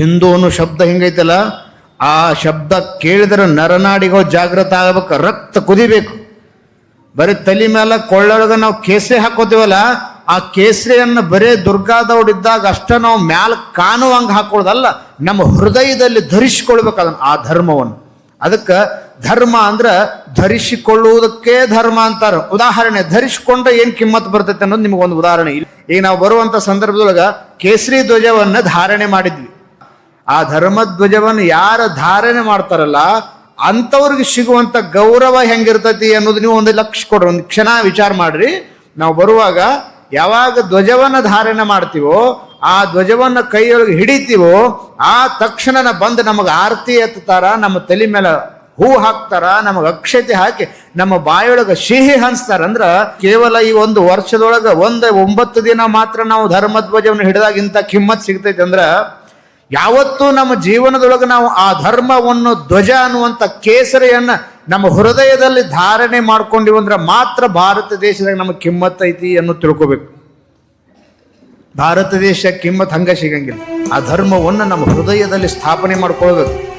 ಹಿಂದೂ ಅನ್ನೋ ಶಬ್ದ ಹಿಂಗೈತಲ್ಲ, ಆ ಶಬ್ದ ಕೇಳಿದ್ರೆ ನರನಾಡಿಗಳು ಜಾಗೃತ ಆಗಬೇಕು, ರಕ್ತ ಕುದಿಬೇಕು. ಬರೀ ತಲೆ ಮೇಲೆ ಕೊಳ್ಳೊಳಗೆ ನಾವು ಕೇಸರಿ ಹಾಕೋತೀವಲ್ಲ, ಆ ಕೇಸರಿಯನ್ನು ಬರೇ ದುರ್ಗಾದವಡಿದ್ದಾಗ ಅಷ್ಟ ನಾವು ಮ್ಯಾಲ ಕಾಣುವಂಗೆ ಹಾಕೊಳ್ಳೋದಲ್ಲ, ನಮ್ಮ ಹೃದಯದಲ್ಲಿ ಧರಿಸಿಕೊಳ್ಬೇಕು ಅದನ್ನು ಆ ಧರ್ಮವನ್ನು. ಅದಕ್ಕೆ ಧರ್ಮ ಅಂದ್ರೆ ಧರಿಸಿಕೊಳ್ಳುವುದಕ್ಕೆ ಧರ್ಮ ಅಂತಾರೆ. ಉದಾಹರಣೆ, ಧರಿಸಿಕೊಂಡ್ರೆ ಏನು ಕಿಮ್ಮತ್ ಬರ್ತೈತೆ ಅನ್ನೋದು ನಿಮ್ಗೆ ಒಂದು ಉದಾಹರಣೆ ಈಗ ನಾವು ಬರುವಂಥ ಸಂದರ್ಭದೊಳಗೆ ಕೇಸರಿ ಧ್ವಜವನ್ನು ಧಾರಣೆ ಮಾಡಿದ್ವಿ. ಆ ಧರ್ಮಧ್ವಜವನ್ನು ಯಾರು ಧಾರಣೆ ಮಾಡ್ತಾರಲ್ಲ, ಅಂಥವ್ರಿಗೆ ಸಿಗುವಂತ ಗೌರವ ಹೆಂಗಿರ್ತೈತಿ ಅನ್ನೋದು ನೀವು ಒಂದು ಲಕ್ಷ ಕೊಡ್ರಿ, ಒಂದು ಕ್ಷಣ ವಿಚಾರ ಮಾಡ್ರಿ. ನಾವು ಬರುವಾಗ ಯಾವಾಗ ಧ್ವಜವನ್ನ ಧಾರಣೆ ಮಾಡ್ತೀವೋ, ಆ ಧ್ವಜವನ್ನ ಕೈಯೊಳಗೆ ಹಿಡಿತೀವೋ, ಆ ತಕ್ಷಣನ ಬಂದು ನಮಗೆ ಆರತಿ ಎತ್ತಾರ ನಮ್ಮ ತಲೆ ಮೇಲೆ ಹೂ ಹಾಕ್ತಾರ, ನಮಗೆ ಅಕ್ಷತೆ ಹಾಕಿ, ನಮ್ಮ ಬಾಯೊಳಗೆ ಸಿಹಿ ಹಂಚ್ತಾರ ಅಂದ್ರ ಕೇವಲ ಈ ಒಂದು ವರ್ಷದೊಳಗೆ ಒಂದು ಒಂಬತ್ತು ದಿನ ಮಾತ್ರ ನಾವು ಧರ್ಮಧ್ವಜವನ್ನು ಹಿಡಿದಾಗ ಇಂಥ ಕಿಮ್ಮತ್ ಸಿಗ್ತೈತೆ ಅಂದ್ರ ಯಾವತ್ತೂ ನಮ್ಮ ಜೀವನದೊಳಗೆ ನಾವು ಆ ಧರ್ಮವನ್ನು ಧ್ವಜ ಅನ್ನುವಂಥ ಕೇಸರಿಯನ್ನ ನಮ್ಮ ಹೃದಯದಲ್ಲಿ ಧಾರಣೆ ಮಾಡ್ಕೊಂಡಿವಿ ಅಂದ್ರೆ ಮಾತ್ರ ಭಾರತ ದೇಶದಾಗ ನಮಗೆ ಕಿಮ್ಮತ್ ಐತಿ ಅನ್ನು ತಿಳ್ಕೊಬೇಕು. ಭಾರತ ದೇಶ ಕಿಮ್ಮತ್ ಹಂಗ ಸಿಗಂಗಿಲ್ಲ. ಆ ಧರ್ಮವನ್ನು ನಮ್ಮ ಹೃದಯದಲ್ಲಿ ಸ್ಥಾಪನೆ ಮಾಡ್ಕೊಳ್ಬೇಕು.